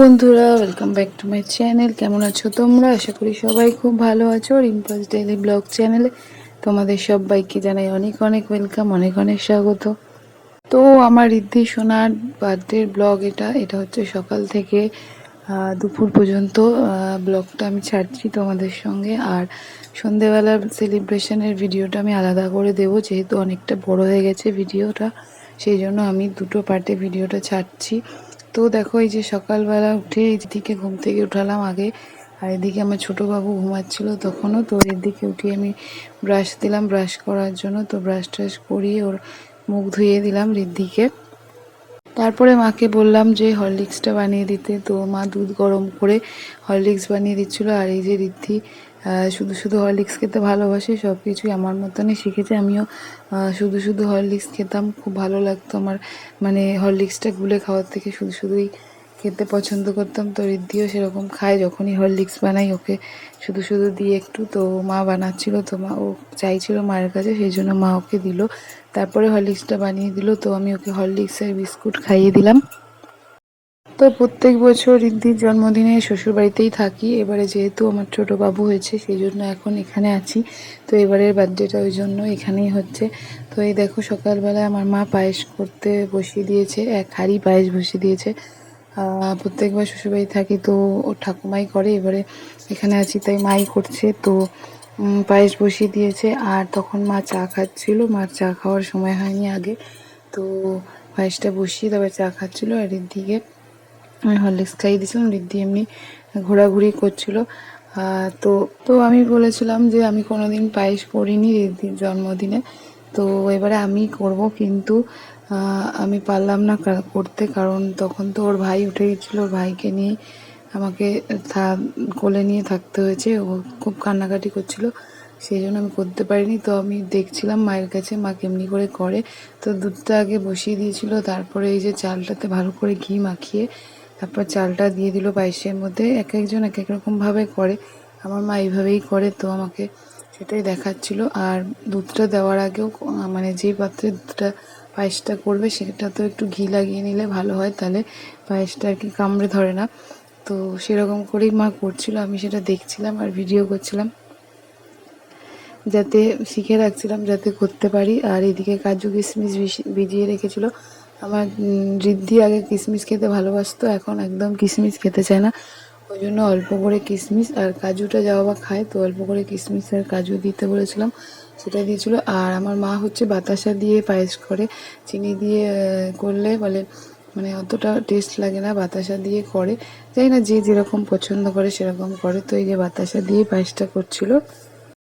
বন্ধুরা welcome back to my channel কেমন আছো তোমরা? আশা করি সবাই খুব ভালো আছো। রিম্পাস ডেইলি ব্লগ চ্যানেলে তোমাদের সবাইকে জানাই অনেক অনেক ওয়েলকাম অনেক অনেক স্বাগত। তো আমার রিদ্ধি সোনার বার্থডের ব্লগ এটা এটা হচ্ছে সকাল থেকে দুপুর পর্যন্ত ব্লগটা আমি ছাড়ছি তোমাদের সঙ্গে। আর সন্ধেবেলার সেলিব্রেশনের ভিডিওটা আমি আলাদা করে দেবো, যেহেতু অনেকটা বড় হয়ে গেছে ভিডিওটা সেই জন্য আমি দুটো পার্টে ভিডিওটা ছাড়ছি। তো দেখো এই যে সকালবেলা উঠে এইদিকে ঘুম থেকে উঠালাম আগে, আর এদিকে আমার ছোটো বাবু ঘুমাচ্ছিল তখনও, তো এদিকে উঠিয়ে আমি ব্রাশ দিলাম ব্রাশ করার জন্য, তো ব্রাশ ট্রাশ করিয়ে ওর মুখ ধুয়ে দিলাম রিদ্ধিকে তারপরে মাকে বললাম যে হরলিক্সটা বানিয়ে দিতে, তো মা দুধ গরম করে হরলিক্স বানিয়ে দিচ্ছিল, আর এই যে রিদ্ধি শুধু শুধু হরলিক্স খেতে ভালোবাসি সব কিছুই আমার মতনই শিখেছে। আমিও শুধু শুধু হরলিক্স খেতাম, খুব ভালো লাগতো আমার। মানে হরলিক্সটা গুলে খাওয়ার থেকে শুধু শুধুই খেতে পছন্দ করতাম। তো রিদ্ধিও সেরকম খায়, যখনই হরলিক্স বানাই ওকে শুধু শুধু দিয়ে একটু। তো মা বানাচ্ছিল, তো মা, ও চাইছিল মায়ের কাছে, সেই জন্য মা ওকে দিল। তারপরে হরলিক্সটা বানিয়ে দিল, তো আমি ওকে হরলিক্সের বিস্কুট খাইয়ে দিলাম। তো প্রত্যেক বছর রিদ্ধির জন্মদিনে শ্বশুরবাড়িতেই থাকি। এবারে যেহেতু আমার ছোট বাবু হয়েছে, সেই জন্য এখন এখানে আছি। তো এবারের বার্থডেটা ওই জন্য এখানেই হচ্ছে। তো এই দেখো সকালবেলায় আমার মা পায়েস করতে বসিয়ে দিয়েছে, এক হাঁড়ি পায়েস বসিয়ে দিয়েছে। প্রত্যেকবার শ্বশুরবাড়ি থাকি তো ও ঠাকুমাই করে, এবারে এখানে আছি তাই মাই করছে। তো পায়েস বসিয়ে দিয়েছে আর তখন মা চা খাচ্ছিল। মার চা খাওয়ার সময় হয়নি আগে। তো পায়েসটা বসিয়ে তারপর চা খাচ্ছিল আর এর দিকে আমি হরলিক্স খাইয়ে দিয়েছিলাম রিদ্ধি এমনি ঘোরাঘুরি করছিল। তো তো আমি বলেছিলাম যে আমি কোনোদিন পায়েস করিনি রিদ্ধির জন্মদিনে। তো এবারে আমি করব কিন্তু আমি পারলাম না করতে কারণ তখন তো ওর ভাই উঠে গেছিল, ওর ভাইকে নিয়ে আমাকে কোলে নিয়ে থাকতে হয়েছে, ও খুব কান্নাকাটি করছিল, সেই জন্য আমি করতে পারিনি। তো আমি দেখছিলাম মায়ের কাছে, মা কেমনি করে করে। তো দুধটা আগে বসিয়ে দিয়েছিল, তারপরে এই যে চালটাতে ভালো করে ঘি মাখিয়ে তারপর চালটা দিয়ে দিল পায়েসের মধ্যে। এক একজন এক এক রকমভাবে করে। আমার মা এইভাবেই করে তো আমাকে সেটাই দেখাচ্ছিল। আর দুধটা দেওয়ার আগেও মানে যে পাত্রে দুধটা পায়েসটা করবে সেটা তো একটু ঘি লাগিয়ে নিলে ভালো হয়, তাহলে পায়েসটা আর কি কামড়ে ধরে না। তো সেরকম করেই মা করছিল। আমি সেটা দেখছিলাম আর ভিডিও করছিলাম। যাতে শিখে রাখছিলাম, যাতে করতে পারি। আর এদিকে কাজু কিশমিশ ভিজি- ভিজিয়ে রেখেছিল। আমার রিদ্ধি আগে কিশমিশ খেতে ভালোবাসতো, এখন একদম কিশমিশ খেতে চায় না। ওই জন্য অল্প করে কিশমিশ আর কাজুটা যাওয়া বা খায়, তো অল্প করে কিশমিশ আর কাজু দিতে বলেছিলাম, সেটা দিয়েছিল। আর আমার মা হচ্ছে বাতাসা দিয়ে পায়েস করে, চিনি দিয়ে করলে বলে মানে অতটা টেস্ট লাগে না, বাতাসা দিয়ে করে। জানি না যে যেরকম পছন্দ করে সেরকম করে। তো এই যে বাতাসা দিয়ে পায়েসটা করছিল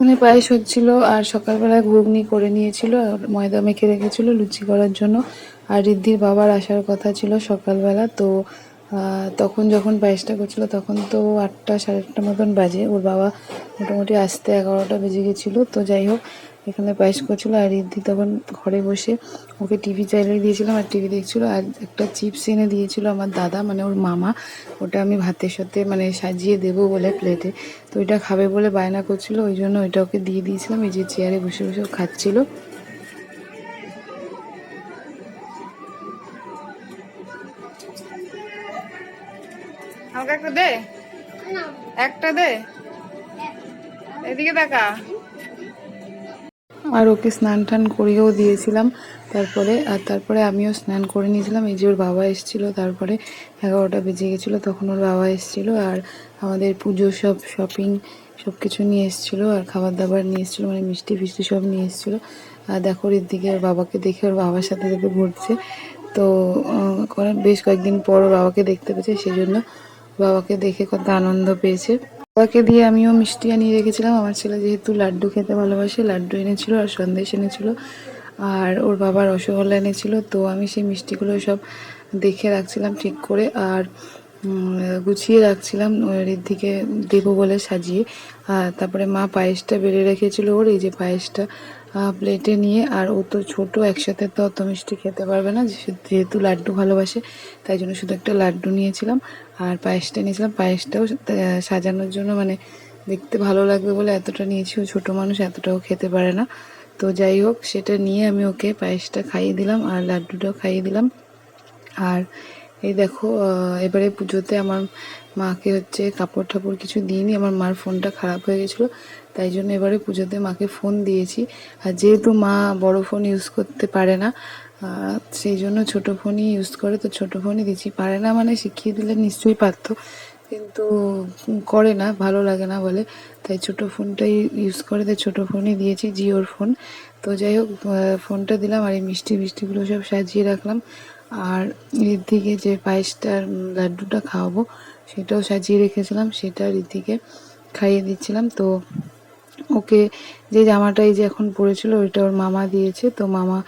ওখানে পায়েস হচ্ছিল আর সকালবেলায় ঘুগনি করে নিয়েছিল, আর ময়দা মেখে রেখেছিল লুচি করার জন্য। আর রিদ্ধির বাবার আসার কথা ছিল সকালবেলা, তো তখন যখন পায়েসটা করছিল, তখন তো আটটা সাড়ে আটটা মতন বাজে। ওর বাবা মোটামুটি আসতে এগারোটা বেজে গেছিল, তো যাই হোক এখানে পায়েস করছিল আর রিদ্ধি তখন ঘরে বসে ওকে টিভি চাইলে দিয়েছিলাম আর টিভি দেখছিল আর একটা চিপস এনে দিয়েছিল আমার দাদা মানে ওর মামা। ওটা আমি ভাতের সাথে মানে সাজিয়ে দেবো বলে প্লেটে। তো ওইটা খাবে বলে বায়না করছিল ওই জন্য ওইটা ওকে দিয়ে দিয়েছিলাম। এই যে চেয়ারে বসে বসে ও খাচ্ছিল। আমাকে একটা দে। একটা দে। এদিকে দেখা। আর ওকে স্নান টান করিয়েও দিয়েছিলাম। তারপরে, আর তারপরে আমিও স্নান করে নিয়েছিলাম। এই যে ওর বাবা এসেছিল, তারপরে এগারোটা বেজে গেছিল, তখন ওর বাবা এসেছিল আর আমাদের পুজো সব শপিং সব কিছু নিয়ে এসেছিল আর খাবার দাবার নিয়ে এসেছিল মানে মিষ্টি ফিষ্টি সব নিয়ে এসেছিল। আর দেখো, ওর দিকে ওর বাবাকে দেখে ওর বাবার সাথে সাথে ঘুরছে। তো বেশ কয়েকদিন পর ওর বাবাকে দেখতে পেয়েছে সেই জন্য বাবাকে দেখে কত আনন্দ পেয়েছে। বাবাকে দিয়ে আমিও মিষ্টি আনিয়ে রেখেছিলাম। আমার ছেলে যেহেতু লাড্ডু খেতে ভালোবাসে, লাড্ডু এনেছিল আর সন্দেশ এনেছিল। আর ওর বাবা রসগোল্লা এনেছিল, তো আমি সেই মিষ্টিগুলো সব দেখে রাখছিলাম ঠিক করে আর গুছিয়ে রাখছিলাম দিকে দেবো বলে সাজিয়ে। আর তারপরে মা পায়েসটা বেড়ে রেখেছিল ওর, এই যে পায়েসটা প্লেটে নিয়ে, আর ও তো ছোটো, একসাথে তো অত মিষ্টি খেতে পারবে না যেহেতু লাড্ডু ভালোবাসে, তাই জন্য শুধু একটা লাড্ডু নিয়েছিলাম, আর পায়েসটা নিয়েছিলাম। পায়েসটাও সাজানোর জন্য মানে দেখতে ভালো লাগবে বলে এতটা নিয়েছি, ও ছোটো মানুষ, এতটাও খেতে পারে না। তো যাই হোক, সেটা নিয়ে আমি ওকে পায়েসটা খাইয়ে দিলাম, আর লাড্ডুটাও খাইয়ে দিলাম। আর এই দেখো এবারে পুজোতে আমার মাকে হচ্ছে কাপড় ঠাপড় কিছু দিইনি, আমার মার ফোনটা খারাপ হয়ে গেছিল, তাই জন্য এবারে পুজোতে মাকে ফোন দিয়েছি। আর যেহেতু মা বড় ফোন ইউজ করতে পারে না সেই জন্য ছোট ফোনই ইউজ করে, তো ছোট ফোনই দিচ্ছি। পারে না মানে শিখিয়ে দিলে নিশ্চয়ই পারতো, কিন্তু করে না, ভালো লাগে না বলে। তাই ছোট ফোনটাই ইউজ করে, তাই ছোট ফোনই দিয়েছি, জিওর ফোন। তো যাই হোক ফোনটা দিলাম আর এই মিষ্টি মিষ্টিগুলো সব সাজিয়ে রাখলাম। আর এর দিকে যে পায়েসটার লাড্ডুটা খাওয়াবো সেটাও সাজিয়ে রেখেছিলাম, সেটা ঋদ্ধিকে খাইয়ে দিচ্ছিলাম। তো ওকে যে জামাটা এই যে এখন পরেছিল, ওইটা ওর মামা দিয়েছে। তো মামা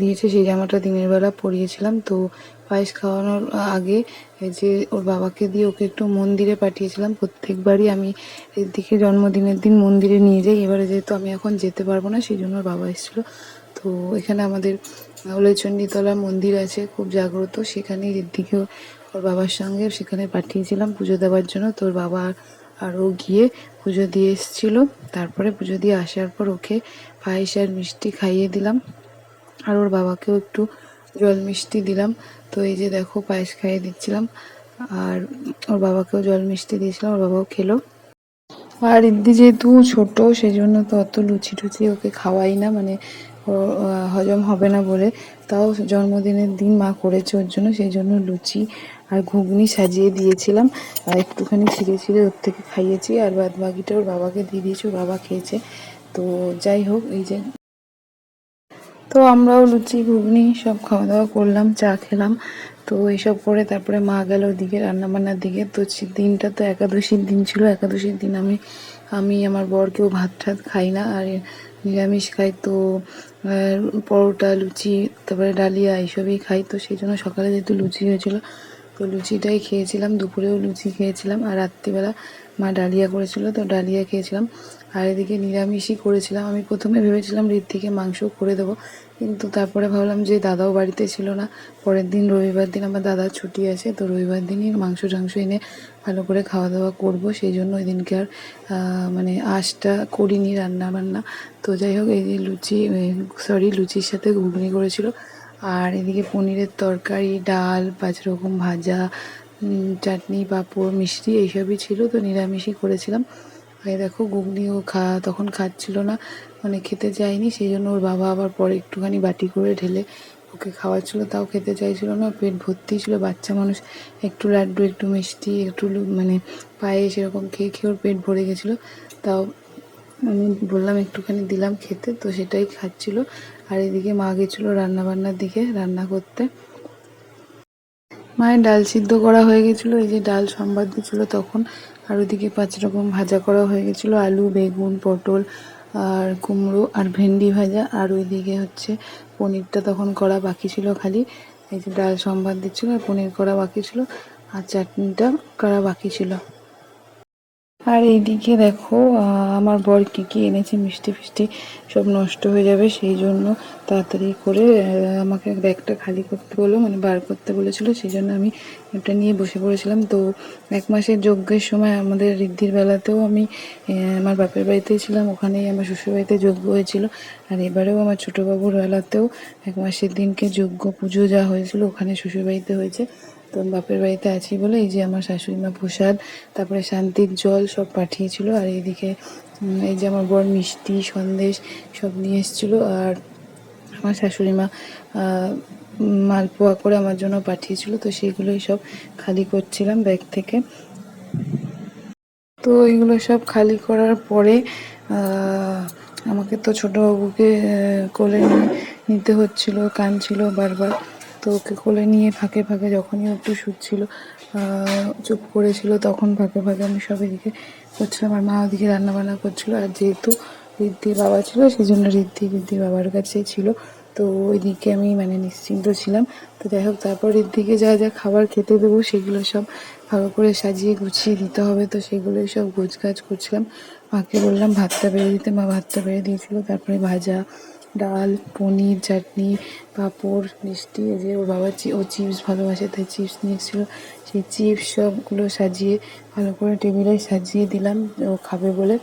দিয়েছে সেই জামাটা দিনের বেলা পরিয়েছিলাম। তো পায়েস খাওয়ানোর আগে যে ওর বাবাকে দিয়ে ওকে একটু মন্দিরে পাঠিয়েছিলাম। প্রত্যেকবারই আমি এর দিকে জন্মদিনের দিন মন্দিরে নিয়ে যাই। এবারে যেহেতু আমি এখন যেতে পারব না, সেই জন্য ওর বাবা এসেছিল। তো এখানে আমাদের ওলেচণ্ডীতলা মন্দির আছে, খুব জাগ্রত। সেখানেই ঋদ্ধিকেও ওর বাবার সঙ্গে সেখানে পাঠিয়েছিলাম পুজো দেওয়ার জন্য। তোর বাবা আরও গিয়ে পুজো দিয়ে এসেছিল। তারপরে পুজো দিয়ে আসার পর ওকে পায়েস আর মিষ্টি খাইয়ে দিলাম। আর ওর বাবাকেও একটু জল মিষ্টি দিলাম। তো এই যে দেখো পায়েস খাইয়ে দিচ্ছিলাম। আর ওর বাবাকেও জল মিষ্টি দিয়েছিলাম, ওর বাবাও খেলো। আর রিদ্ধি যেহেতু ছোটো সেই জন্য তো অত লুচি টুচি ওকে খাওয়াই না। মানে ও হজম হবে না বলে তাও জন্মদিনের দিন মা করেছে ওর জন্য, সেই জন্য লুচি আর ঘুগনি সাজিয়ে দিয়েছিলাম। আর একটুখানি ছিঁড়ে ছিঁড়ে ওর থেকে খাইয়েছি আর বাদ বাকিটা ওর বাবাকে দিয়ে দিয়েছি, ওর বাবা খেয়েছে। তো যাই হোক, এই যে তো আমরাও লুচি, ঘুগনি সব খাওয়া দাওয়া করলাম, চা খেলাম। তো এইসব করে তারপরে মা গেল ওদিকে রান্নাবান্নার দিকে। তো দিনটা তো একাদশীর দিন ছিল, একাদশীর দিন আমি আমি আমার বর কেউ ভাত টাত খাই না। আর নিরামিষ খাই তো পরোটা, লুচি, তারপরে ডালিয়া এইসবই খাই তো, সেই জন্য সকালে যেহেতু লুচি হয়েছিল, তো লুচিটাই খেয়েছিলাম, দুপুরেও লুচি খেয়েছিলাম, আর রাত্রিবেলা মা ডালিয়া করেছিল, তো ডালিয়া খেয়েছিলাম। আর এদিকে নিরামিষই করেছিলাম। আমি প্রথমে ভেবেছিলাম ঋদ্ধিকে মাংস করে দেবো, কিন্তু তারপরে ভাবলাম যে দাদাও বাড়িতে ছিল না। পরের দিন রবিবার দিন আমার দাদার ছুটি আছে, তো রবিবার দিনই মাংস টাংস এনে ভালো করে খাওয়া দাওয়া করব। সেই জন্য ওই দিনকে আর মানে আঁশটা করিনি রান্না বান্না। তো যাই হোক, এই যে লুচি সরি লুচির সাথে ঘুগনি করেছিল। আর এদিকে পনিরের তরকারি, ডাল, পাঁচ রকম ভাজা চাটনি, পাঁপড়, মিষ্টি এইসবই ছিল, তো নিরামিষই করেছিলাম। এই দেখো, ঘুগনিও খা, তখন খাচ্ছিল না মানে খেতে চায়নি সেই জন্য ওর বাবা আবার পরে একটুখানি বাটি করে ঢেলে ওকে খাওয়াচ্ছিল, তাও খেতে চাইছিল না, পেট ভর্তি ছিল, বাচ্চা মানুষ, একটু লাড্ডু, একটু মিষ্টি, একটু মানে পায়ে সেরকম খেয়ে খেয়ে ওর পেট ভরে গেছিল, তাও আমি বললাম একটুখানি দিলাম খেতে, তো সেটাই খাচ্ছিল, আর এদিকে মা গেছিল রান্না বান্নার দিকে, রান্না করতে। মায়ের ডাল সিদ্ধ করা হয়ে গেছিল, এই যে ডাল সম্বাদ দিয়েছিল তখন আর ওদিকে পাঁচ রকম ভাজা করা হয়ে গেছিল, আলু, বেগুন, পটল আর কুমড়ো আর ভেন্ডি ভাজা। আর ওইদিকে হচ্ছে পনিরটা তখন করা বাকি ছিল খালি, এই যে ডাল, সম্বাদ দিচ্ছিল, আর পনির করা বাকি ছিল, আর চাটনিটা করা বাকি ছিল। আর এইদিকে দেখো আমার বর কী কী এনেছে, মিষ্টি ফিষ্টি সব নষ্ট হয়ে যাবে, সেই জন্য তাড়াতাড়ি করে আমাকে ব্যাগটা খালি করতে বলল মানে বার করতে বলেছিল, সেই জন্য আমি এটা নিয়ে বসে পড়েছিলাম। তো এক মাসের যজ্ঞের সময় আমাদের ঋদ্ধির বেলাতেও আমি আমার বাপের বাড়িতেই ছিলাম, ওখানেই আমার শ্বশুরবাড়িতে যজ্ঞ হয়েছিল। আর এবারেও আমার ছোটোবাবুর বেলাতেও এক মাসের দিনকে যজ্ঞ, পুজো যা হয়েছিল, ওখানে শ্বশুরবাড়িতে হয়েছে। তো বাপের বাড়িতে আছি বলে এই যে আমার শাশুড়ি মা প্রসাদ, তারপরে শান্তির জল সব পাঠিয়েছিল আর এইদিকে এই যে আমার বর মিষ্টি, সন্দেশ সব নিয়ে এসেছিল আর আমার শাশুড়ি মা মালপোয়া করে আমার জন্য পাঠিয়েছিল, তো সেইগুলোই সব খালি করছিলাম ব্যাগ থেকে। তো এগুলো সব খালি করার পরে আমাকে তো ছোটোবাবুকে কোলে নিতে হচ্ছিল কাঁদছিল বারবার। তো ওকে কোলে নিয়ে ফাঁকে ফাঁকে যখনই একটু শুচ্ছিল চুপ করেছিল, তখন ফাঁকে ফাঁকে আমি সব এদিকে করছিলাম। আর মা ওদিকে রান্নাবান্না করছিল। আর যেহেতু ঋদ্ধির বাবা ছিল সেই জন্য ঋদ্ধি ঋদ্ধির বাবার কাছে ছিল। তো ওইদিকে আমি মানে নিশ্চিন্ত ছিলাম। তো যাই হোক, তারপর ঋদ্ধিকে যা যা খাবার খেতে দেবো, সেগুলো সব ভালো করে সাজিয়ে গুছিয়ে দিতে হবে। তো সেগুলোই সব গোছগাছ করছিলাম। মাকে বললাম, ভাতটা বেড়ে দিতে। মা ভাতটা বেড়ে দিয়েছিল। তারপরে ভাজা ডাল, পনির, চাটনি, পাঁপড়, মিষ্টি, এই যে ওর বাবা ও চিপস ভালোবাসে, তাই চিপস নিয়ে এসেছিল সেই চিপস সবগুলো সাজিয়ে ভালো করে টেবিলে সাজিয়ে দিলাম, ও খাবে বলে।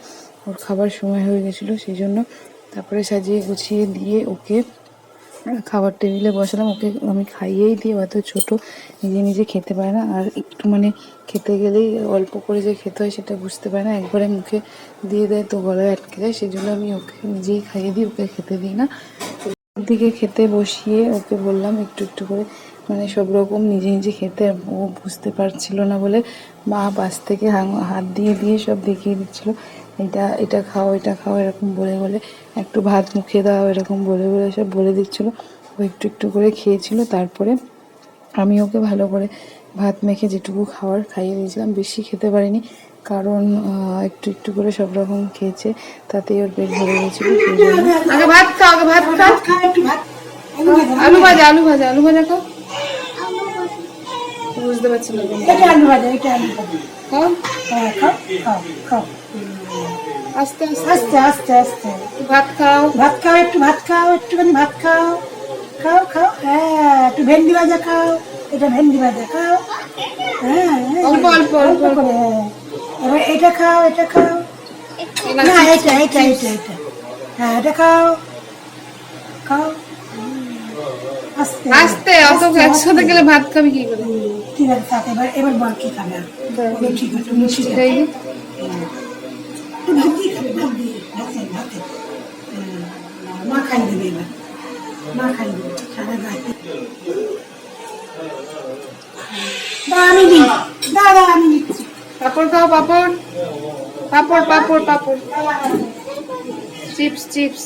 ওর খাবার সময় হয়ে গেছিল, সেই জন্য। তারপরে সাজিয়ে গুছিয়ে দিয়ে ওকে খাবার টেবিলে বসালাম, ওকে আমি খাইয়েই দিই অত ছোট, নিজে নিজে খেতে পারে না। আর একটু মানে খেতে গেলেই অল্প করে যে খেতে হয় সেটা বুঝতে পারে না, একবারে মুখে দিয়ে দেয়, তো গলায় আটকে যায় সেই জন্য আমি ওকে নিজেই খাইয়ে দিই, ওকে খেতে দিই না। দিকে খেতে বসিয়ে ওকে বললাম, একটু একটু করে মানে সব রকম নিজে নিজে খেতে ও বুঝতে পারছিল না বলে, মা পাশ থেকে হাত দিয়ে দিয়ে সব দেখিয়ে দিচ্ছিল। এটা এটা খাও এটা খাও এরকম বলে বলে একটু ভাত মুখে দাও এরকম বলে বলে সব বলে দিচ্ছিল। ও একটু একটু করে খেয়েছিল তারপরে আমি ওকে ভালো করে ভাত মেখে যেটুকু খাওয়ার খাইয়ে দিয়েছিলাম। বেশি খেতে পারিনি কারণ একটু একটু করে সব রকম খেয়েছে তাতেই ওর পেট ভরে গেছিল আগে ভাত খাও আগে ভাত খাও। খাও একটু ভাত। আলু ভাজা আলু ভাজা আলু ভাজা খাও। বুঝতে পারছি না। এটা আলু ভাজা এটা আলু ভাজা। খাও হ্যাঁ খাও খাও খাও আস্তে আস্তে। আস্তে আস্তে ভাত খাও। ভাত খাও একটু ভাত খাও একটুখানি ভাত খাও। খাও খাও হ্যাঁ একটু ভেন্ডি ভাজা খাও এটা ভেন্ডি ভাজা খাও। হ্যাঁ অল্প অল্প অল্প অল্প করে হ্যাঁ এবার এটা খাও এটা খাও। না এটা এটা এটা এটা। হ্যাঁ এটা খাও। খাও। আস্তে। অত একসাথে গেলে ভাত খাবি কি করে? ঠিক আছে থাক এবার এবার বল কি খাবে? ঠিক আছে খাই ভাত দিয়ে খাবে? ভাত দিয়ে ভাতে ভাতে মা খাই দেবে এবার। মা খাই দেবে। সারা আমি পাপড় খাও পাপড়। পাপড় পাপড় পাপড়। Chips chips.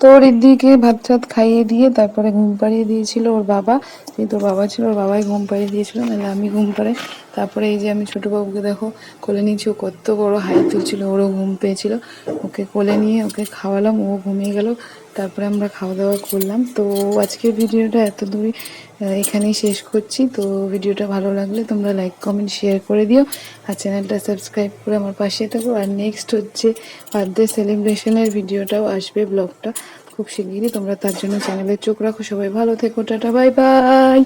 তো রিদ্ধিকে ভাত টাত খাইয়ে দিয়ে তারপরে ঘুম পাড়িয়ে দিয়েছিল ওর বাবা। যেহেতু বাবা ছিল, ওর বাবাই ঘুম পাড়িয়ে দিয়েছিল, নাহলে আমি ঘুম পাড়াই। তারপরে এই যে আমি ছোট বাবুকে দেখো, কোলে নিয়েছি, ও কত বড়ো হাই তুলছিল, ওরও ঘুম পেয়েছিল। ওকে কোলে নিয়ে ওকে খাওয়ালাম, ও ঘুমিয়ে গেল। তারপরে আমরা খাওয়া দাওয়া করলাম। তো আজকের ভিডিওটা এত দূরই এখানেই শেষ করছি। তো ভিডিওটা ভালো লাগলে তোমরা লাইক কমেন্ট শেয়ার করে দিও। আর চ্যানেলটা সাবস্ক্রাইব করে আমার পাশে থাকো। আর নেক্সট হচ্ছে বার্থডে সেলিব্রেশনের ভিডিওটাও আসবে ব্লগটা খুব শিগগিরই তোমরা তার জন্য চ্যানেলে চোখ রাখো। সবাই ভালো থেকো। Tata bye bye